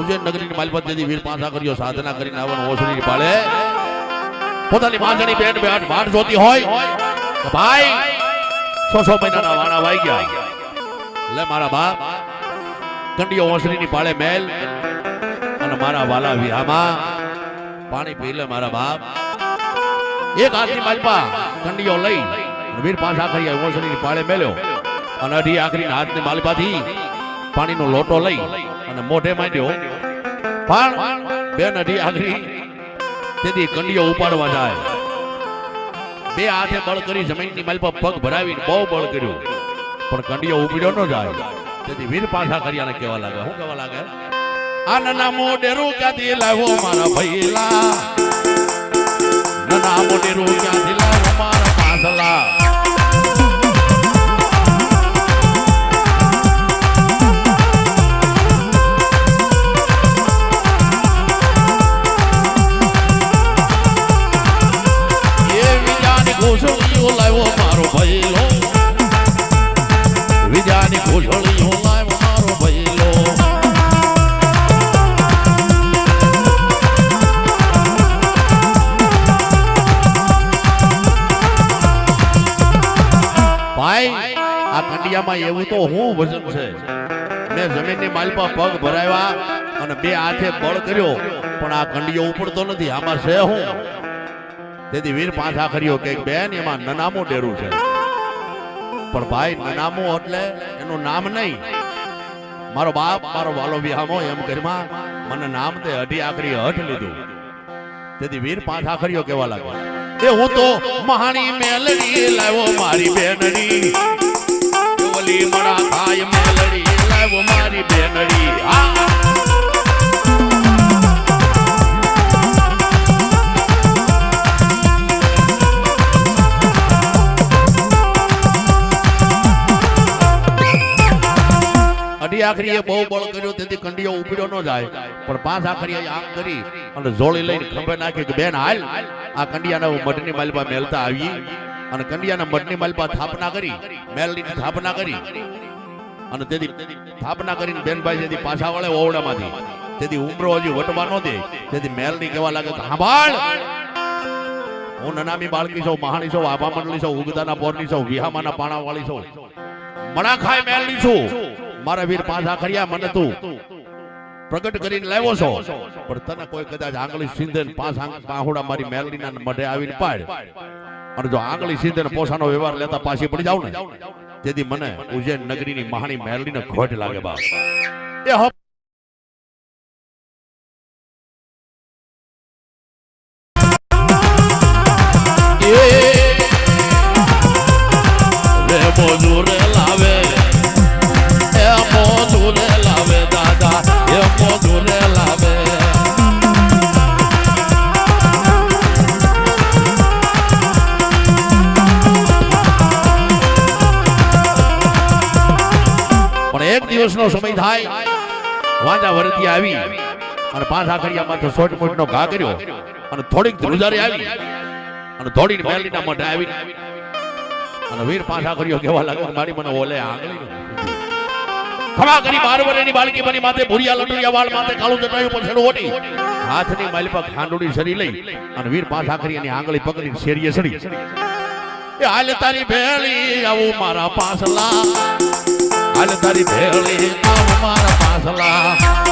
ઉજ્જૈન નગરીની માલપત જેથી વીર પાછા કર્યો, સાધના કરીને આવવાનું ઓસરી પાળે પોતાની માજણી બેન બેટ વાટ જોતી હોય ભાઈ, સો સો મહિનાના વાણા વાઈ ગયા. લે મારા બાપ કંડિયો ઓસરીની પાળે મેલ અને મારા વાલા વિહામાં પાણી પી લે મારા બાપ એક હાથની માલપા કંડીઓ લઈ વીર પાસા કરી ઓસરીની પાળે મેલ્યો. અને અઢી આખરી હાથની માલપાથી પાણીનો લોટો લઈ અને મોઢે માંડ્યો. પણ બેન અઢી આગરી તેથી કંડિયો ઉપાડવા જાય. બે હાથે બળ કરી જમીનની માલ પર પગ ભરાવીને બહુ બળ કર્યું. પણ કંડિયો ઉપડ્યો ન જાય. તેથી વીર પાછા કર્યાને કેવા લાગે શું કેવા લાગે આ નાના મોઢેરું ક્યાંથી લાવો મારા ભૈલા. નાના મોઢેરું ક્યાંથી લાવો મારા પાછલા. આ કંડિયામાં એવું તો હું વજન છે. મેં જમીનની માલ પર પગ ભરાવ્યા અને બે હાથે બળ કર્યો, પણ આ કંડિયો ઉપડતો નથી. આમાં છે હું? તેથી વીર પાછા કર્યો કે બેન, એમાં નનામો ડેરું છે. પણ ભાઈ, નનામો એટલે એનું નામ નહીં. મારો બાપ, મારો વાલો વિહામો એમ કરીમાં મને નામ તે અઢી આકરી હઠ લીધું. તેથી વીર પાછા કર્યો કેવા લાગે એ હું તો મહાણી મેલડી લાવ્યો મારી બેનડી ઓલી અઢી આખરીએ બહુ બળ કર્યો, તેથી કંડિયો ઉપડ્યો ન જાય. પણ પાંચ આખરીએ આમ કરી અને જોળી લઈને ખંભે નાખી કે, બેન, હાલ. આ કંડિયાના મઢની માલપા મેલતા આવી. અને કંડિયાના મઢની માલપા સ્થાપના કરી, મેલની સ્થાપના કરી. અને તેથી સ્થાપના કરીને બેનભાઈ જેથી પાછા વળે ઓવડામાંથી તેથી ઉમરો હજી વટવા ન દે. તેથી મેલની કેવા લાગે સાંભળ હું નનામી બાળકી છું, મહાણી છું, આભા મંડળી છું, ઉગદાના પોરની છું, વિહામાના પાણા વાળી છું. મણા ખાય મેલની છું. મારા વીર કર્યા મને તું. પ્રગટ કરીને લાવ્યો છો. પણ તને કોઈ કદાચ આંગળી સિંધે પાંચ આંગ પાહુડા મારી મેલડીના મઢે આવીને પાડ. અને જો આંગળી સિંધે પોસાનો વ્યવહાર લેતા પાછી પડી જાવ ને, તેથી મને ઉજ્જૈન નગરીની મહાણી મેલડીને ખોટ લાગે બાપ. એ એક દિવસનો સમય થાય વાંજા વરતી આવી અને પાંચ આખરિયામાં તો સોટ મોટનો ઘા કર્યો અને થોડીક ધ્રુજારી આવી અને થોડીક મેલીના મોઢે આવી. અને વીર પાછા કર્યો કેવા લાગે મારી મને ઓલે આંગળી ખમા કરી બાર વરેની બાળકી બની માથે ભૂરિયા લટુરિયા વાળ માથે કાળું જટાયું પછેડું ઓટી. હાથની માલી પર ખાંડુડી સરી લઈ અને વીર પાછા કરી એની આંગળી પકડી શેરીએ સડી. એ હાલ તારી ભેળી આવું મારા પાછલા હાલ તારી ભેળી મારા પાસલા